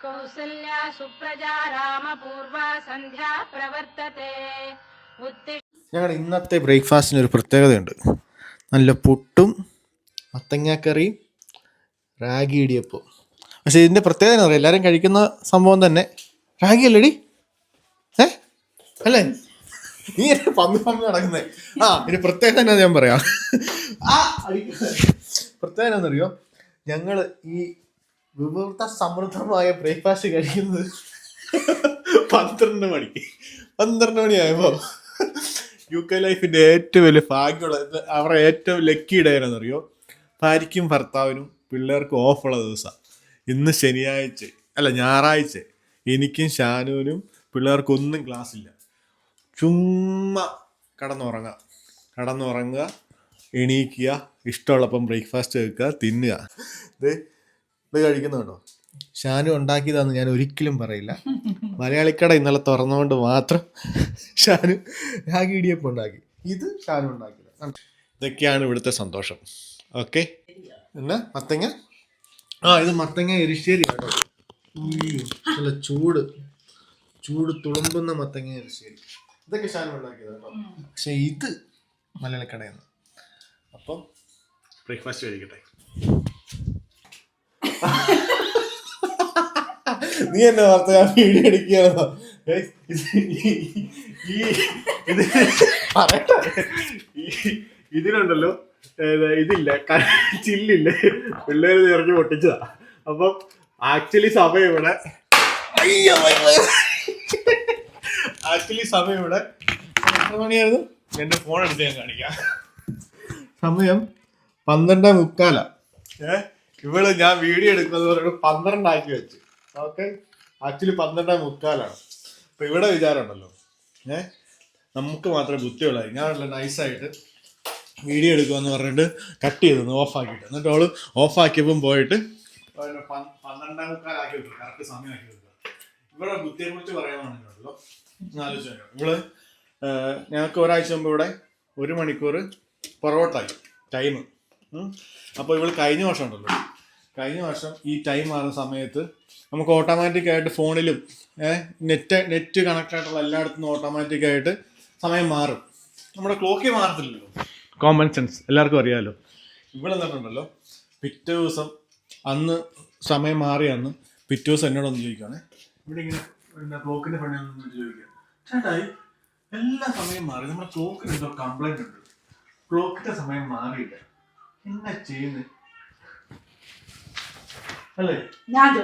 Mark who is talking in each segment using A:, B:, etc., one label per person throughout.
A: कौसल्या सुप्रजा रामपूर्वा सन्ध्या प्रवर्तते उत्तिष्ठ
B: ഞങ്ങളുടെ ഇന്നത്തെ ബ്രേക്ക്ഫാസ്റ്റിന് ഒരു പ്രത്യേകതയുണ്ട് നല്ല പുട്ടും മത്തങ്ങാക്കറിയും റാഗി ഇടിയപ്പവും പക്ഷേ ഇതിൻ്റെ പ്രത്യേകത എന്താ പറയുക എല്ലാവരും കഴിക്കുന്ന സംഭവം തന്നെ റാഗി അല്ലേടി ഏ അല്ലേ നീ എന്നെ പന്നി പന്നി നടക്കുന്നേ ആ ഇനി പ്രത്യേകത എന്നാ ഞാൻ പറയാം ആ അടിക്കുന്നത്. പ്രത്യേകത എന്താണെന്നറിയോ ഞങ്ങൾ ഈ വിവൃത സമൃദ്ധമായ ബ്രേക്ക്ഫാസ്റ്റ് കഴിക്കുന്നത് പന്ത്രണ്ട് മണിക്ക് പന്ത്രണ്ട് മണിയായപ്പോൾ യു കെ ലൈഫിന്റെ ഏറ്റവും വലിയ ഭാഗ്യമുള്ള അവരുടെ ഏറ്റവും ലക്കി ഇടയനെന്നറിയോ ഭാര്യയ്ക്കും ഭർത്താവിനും പിള്ളേർക്കും ഓഫുള്ള ദിവസം. ഇന്ന് ശനിയാഴ്ച അല്ല ഞായറാഴ്ച. എനിക്കും ഷാനുവിനും പിള്ളേർക്കൊന്നും ക്ലാസ് ഇല്ല. ചുമ്മാ കടന്നുറങ്ങുക കടന്നുറങ്ങുക എണീക്കുക ഇഷ്ടമുള്ളപ്പം ബ്രേക്ക്ഫാസ്റ്റ് വെക്കുക തിന്നുക. ഇത് ഇത് കഴിക്കുന്നുണ്ടോ? ഷാനു ഉണ്ടാക്കിയതാന്ന് ഞാൻ ഒരിക്കലും പറയില്ല. മലയാളിക്കട ഇന്നലെ തുറന്നുകൊണ്ട് മാത്രം ഷാനു രാഗി ഇടിയപ്പം ഉണ്ടാക്കി. ഇത് ഷാനു ഉണ്ടാക്കിയത്. ഇതൊക്കെയാണ് ഇവിടുത്തെ സന്തോഷം. ഓക്കെ? എന്നാ മത്തങ്ങ? ആ ഇത് മത്തങ്ങ എരിശ്ശേരി കേട്ടോ നല്ല ചൂട്. ചൂട് തുളുമ്പുന്ന മത്തങ്ങ എരിശ്ശേരി. ഇതൊക്കെ ഷാനു ഉണ്ടാക്കിയത് കേട്ടോ. പക്ഷെ ഇത് മലയാളിക്കടയാണ് അപ്പം ബ്രേക്ക്ഫാസ്റ്റ് കഴിക്കട്ടെ. നീ എന്നെ വാർത്ത ഞാൻ വീഡിയോ എടുക്കുകയാണോ ഈ- ഇതില്ല ചില്ലില്ല? പിള്ളേര് നിറഞ്ഞു പൊട്ടിച്ചതാ. അപ്പം ആക്ച്വലി സമയം ഇവിടെ അയ്യോ ആക്ച്വലി സമയം ഇവിടെ എത്ര മണിയായിരുന്നു? എന്റെ ഫോൺ എടുത്ത് ഞാൻ കാണിക്കാം. സമയം പന്ത്രണ്ടേ മുക്കാലാ. ഏഹ് ഇവൾ ഞാൻ വീഡിയോ എടുക്കുന്നത് പന്ത്രണ്ടാക്കി വെച്ച്. ഓക്കെ. ആക്ച്വലി പന്ത്രണ്ടേ മുക്കാലാണ്. അപ്പൊ ഇവിടെ വിചാരമുണ്ടല്ലോ. ഏ? നമുക്ക് മാത്രമേ ബുദ്ധിയുള്ളൂ. ഞാനല്ല നൈസായിട്ട് വീഡിയോ എടുക്കുമെന്ന് പറഞ്ഞിട്ട് കട്ട് ചെയ്തു ഓഫ് ആക്കിയിട്ട്. എന്നിട്ട് അവൾ ഓഫ് ആക്കിയപ്പം പോയിട്ട് പന്ത്രണ്ടേ മുക്കാലാക്കി വെക്കും. കറക്റ്റ് സമയമാക്കി വെക്കുക ഇവിടെ ബുദ്ധിയെ കുറിച്ച് പറയാമെന്നുണ്ടല്ലോ ആലോചിച്ചു ഇവൾ ഞങ്ങൾക്ക് ഒരാഴ്ച മുമ്പ് ഇവിടെ ഒരു മണിക്കൂർ പൊറോട്ടായി ടൈം. അപ്പോൾ ഇവൾ കഴിഞ്ഞ വർഷം ഉണ്ടല്ലോ. കഴിഞ്ഞ വർഷം ഈ ടൈം മാറുന്ന സമയത്ത് നമുക്ക് ഓട്ടോമാറ്റിക് ആയിട്ട് ഫോണിലും നെറ്റ് നെറ്റ് കണക്ട് ആയിട്ടുള്ള എല്ലായിടത്തും ഓട്ടോമാറ്റിക് ആയിട്ട് സമയം മാറും. നമ്മുടെ ക്ലോക്കി മാറത്തില്ലല്ലോ. കോമൺ സെൻസ് എല്ലാവർക്കും അറിയാമല്ലോ ഇവിടെ എന്നിട്ടുണ്ടല്ലോ പിറ്റേ ദിവസം അന്ന് സമയം മാറി അന്ന് പിറ്റേ ദിവസം എന്നോടൊന്ന് ചോദിക്കുകയാണെ ഇവിടെ ഇങ്ങനെ ക്ലോക്കിന്റെ ക്ലോക്കിന്റെ പണി ഒന്ന് ചോദിക്കുക? ചേട്ടായി എല്ലാ സമയം മാറി. നമ്മുടെ ക്ലോക്കിന് എന്തോ കംപ്ലൈന്റ് ഉണ്ട്. ക്ലോക്കിന്റെ സമയം മാറിയില്ല. എന്നാ ചെയ്യുന്നത്
C: ഞാൻ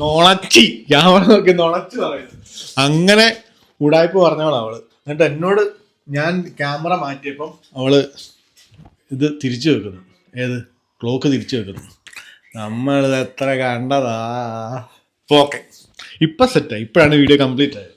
B: നോളച്ചി. ഞാൻ നോക്കി നോളച്ച് പറയുന്നു അങ്ങനെ ഉടായ്പ പറഞ്ഞവളാ അവൾ. എന്നിട്ട് എന്നോട് ഞാൻ ക്യാമറ മാറ്റിയപ്പം അവൾ ഇത് തിരിച്ചു വെക്കുന്നു. ഏത്? ക്ലോക്ക് തിരിച്ചു വെക്കുന്നു. നമ്മളിത് എത്ര കണ്ടതാ. ഓക്കെ. ഇപ്പൊ സെറ്റായി ഇപ്പോഴാണ് വീഡിയോ കംപ്ലീറ്റ് ആയത്.